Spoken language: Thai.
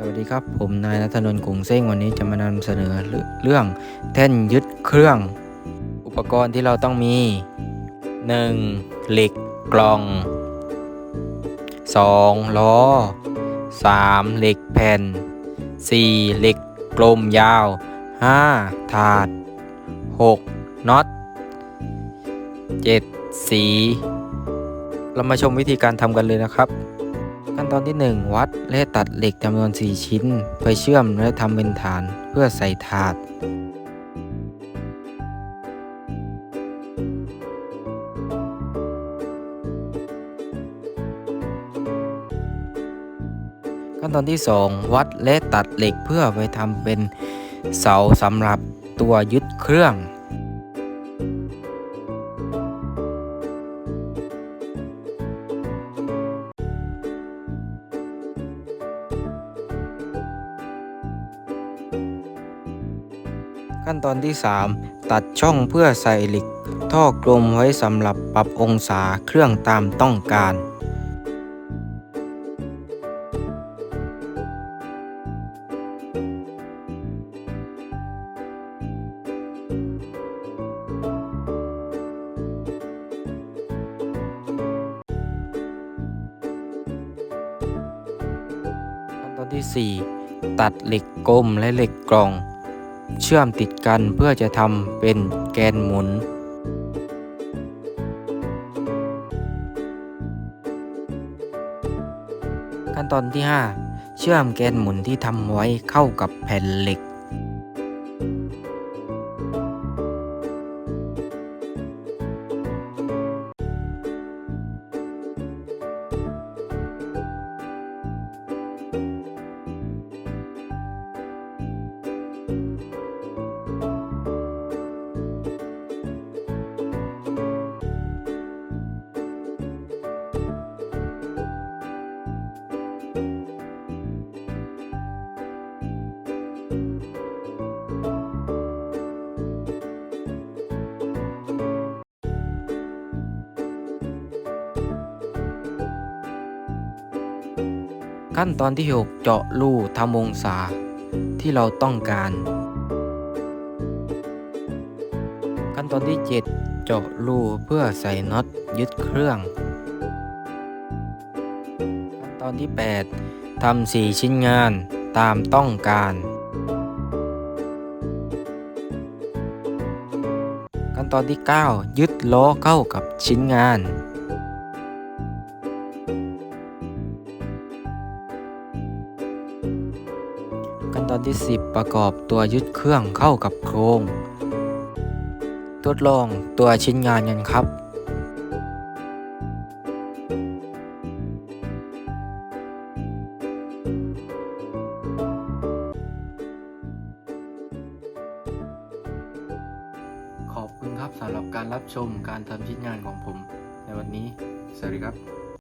สวัสดีครับ ผมนายนัทนนท์กุงเซ้งวันนี้จะมานำเสนอเรื่องแท่นยึดเครื่อง อุปกรณ์ที่เราต้องมี 1. เหล็กกล่อง 2. ล้อ 3. เหล็กแผ่น 4. เหล็กกลมยาว 5. ถาด 6. น็อต 7. สี เรามาชมวิธีการทำกันเลยนะครับ ขั้นตอนที่ 1 วัดและตัดเหล็กจำนวน 4 ชิ้น ไปเชื่อมและทำเป็นฐานเพื่อใส่ถาด ขั้นตอนที่ 2 วัดและตัดเหล็กเพื่อไปทำเป็นเสาสำหรับตัวยึดเครื่อง ขั้นตอนที่ 3 ตัดช่องเพื่อใส่เหล็ก ท่อกลมไว้สำหรับปรับองศาเครื่องตามต้องการขั้นตอนที่ 4 ตัดเหล็กกลมและเหล็กกล่อง เชื่อมติดกันเพื่อจะทำเป็นแกนหมุน ขั้นตอนที่ 5 เชื่อมแกนหมุนที่ทำไว้เข้ากับแผ่นเหล็ก ขั้นตอนที่ 6 เจาะรูทำองศาที่เราต้องการ ขั้นตอนที่ 7 เจาะรูเพื่อใส่น็อตยึดเครื่อง ขั้นตอนที่ 8ทำสี่ชิ้นงานตามต้องการ ขั้นตอนที่ 9 ยึดล้อเข้ากับชิ้นงาน ขั้นตอนที่ 10 ประกอบตัวยึดเครื่องเข้ากับโครงทดลองตัวชิ้นงานกันครับขอบคุณครับสำหรับการรับชมการทำชิ้นงานของผม ในวันนี้ สวัสดีครับ